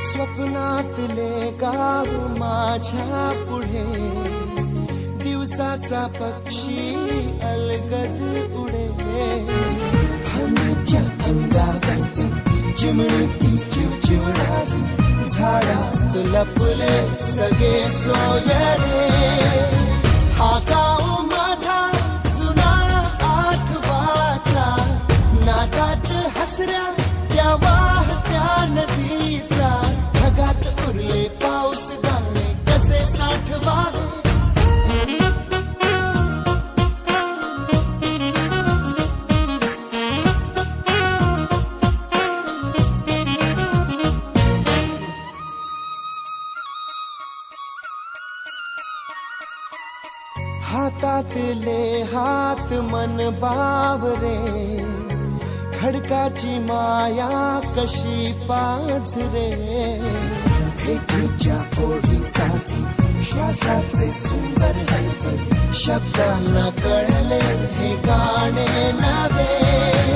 स्वप्नातले गाव माझ्या पुढे. दिवसाचा पक्षी अलगद पुढे. हनीच्या अंगावरती चिमणती चिवचिवणारी झाडात लपले सगळे सोयरे. हा गाव माझा जुना आठवाचा नादात हसऱ्या हातातले हात मन बावरे खडकाची माया कशी पाझरे भेटीच्या ओढीसाठी श्वासाचे सुंदर हलते शब्दांना कळे